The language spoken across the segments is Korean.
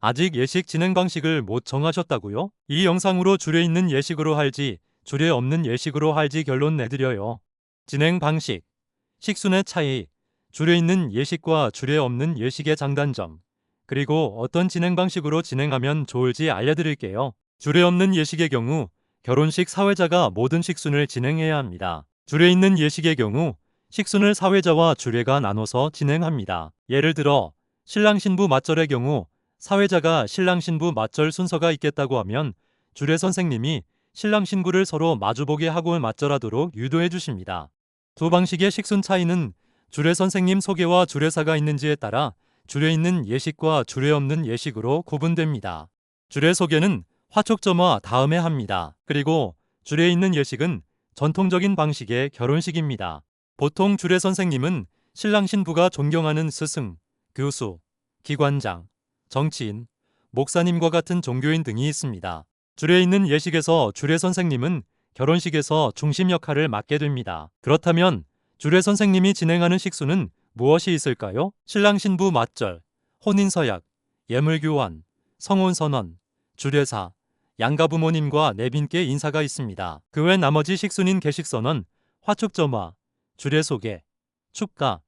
아직 예식 진행 방식을 못 정하셨다고요? 이 영상으로 줄에 있는 예식으로 할지 줄에 없는 예식으로 할지 결론 내드려요. 진행 방식, 식순의 차이, 줄에 있는 예식과 줄에 없는 예식의 장단점, 그리고 어떤 진행 방식으로 진행하면 좋을지 알려드릴게요. 줄에 없는 예식의 경우 결혼식 사회자가 모든 식순을 진행해야 합니다. 줄에 있는 예식의 경우 식순을 사회자와 주례가 나눠서 진행합니다. 예를 들어 신랑 신부 맞절의 경우 사회자가 신랑 신부 맞절 순서가 있겠다고 하면 주례 선생님이 신랑 신부를 서로 마주보게 하고 맞절하도록 유도해 주십니다. 두 방식의 식순 차이는 주례 선생님 소개와 주례사가 있는지에 따라 줄에 있는 예식과 줄에 없는 예식으로 구분됩니다. 줄의 소개는 화촉점화 다음에 합니다. 그리고 줄에 있는 예식은 전통적인 방식의 결혼식입니다. 보통 줄의 선생님은 신랑 신부가 존경하는 스승, 교수, 기관장, 정치인, 목사님과 같은 종교인 등이 있습니다. 줄에 있는 예식에서 줄의 선생님은 결혼식에서 중심 역할을 맡게 됩니다. 그렇다면 줄의 선생님이 진행하는 식수는 무엇이 있을까요? 신랑 신부 맞절, 혼인 서약, 예물 교환, 성혼 선언, 주례사, 양가 부모님과 내빈께 인사가 있습니다. 그 외 나머지 식순인 계식 선언, 화축점화, 주례 소개, 축가,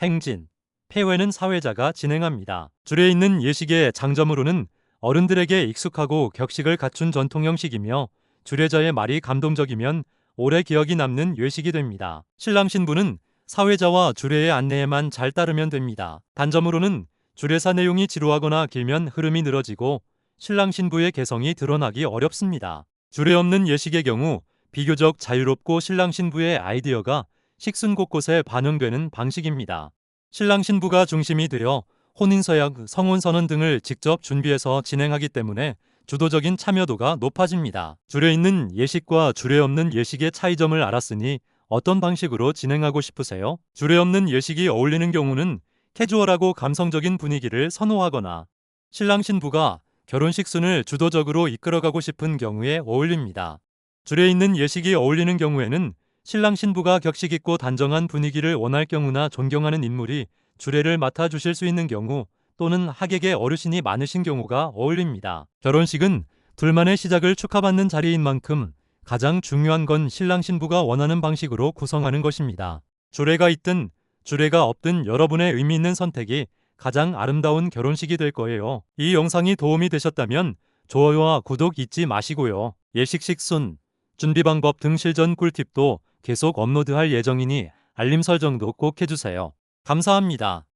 행진, 폐회는 사회자가 진행합니다. 줄에 있는 예식의 장점으로는 어른들에게 익숙하고 격식을 갖춘 전통 형식이며 주례자의 말이 감동적이면 오래 기억이 남는 예식이 됩니다. 신랑 신부는 사회자와 주례의 안내에만 잘 따르면 됩니다. 단점으로는 주례사 내용이 지루하거나 길면 흐름이 늘어지고 신랑 신부의 개성이 드러나기 어렵습니다. 주례 없는 예식의 경우 비교적 자유롭고 신랑 신부의 아이디어가 식순 곳곳에 반영되는 방식입니다. 신랑 신부가 중심이 되어 혼인서약, 성혼선언 등을 직접 준비해서 진행하기 때문에 주도적인 참여도가 높아집니다. 줄에 있는 예식과 줄에 없는 예식의 차이점을 알았으니 어떤 방식으로 진행하고 싶으세요? 줄에 없는 예식이 어울리는 경우는 캐주얼하고 감성적인 분위기를 선호하거나 신랑 신부가 결혼식 순을 주도적으로 이끌어가고 싶은 경우에 어울립니다. 줄에 있는 예식이 어울리는 경우에는 신랑 신부가 격식 있고 단정한 분위기를 원할 경우나 존경하는 인물이 주례를 맡아 주실 수 있는 경우 또는 하객의 어르신이 많으신 경우가 어울립니다. 결혼식은 둘만의 시작을 축하받는 자리인 만큼 가장 중요한 건 신랑 신부가 원하는 방식으로 구성하는 것입니다. 주례가 있든 주례가 없든 여러분의 의미 있는 선택이 가장 아름다운 결혼식이 될 거예요. 이 영상이 도움이 되셨다면 좋아요와 구독 잊지 마시고요. 예식 식순, 준비 방법 등 실전 꿀팁도 계속 업로드할 예정이니 알림 설정도 꼭 해주세요. 감사합니다.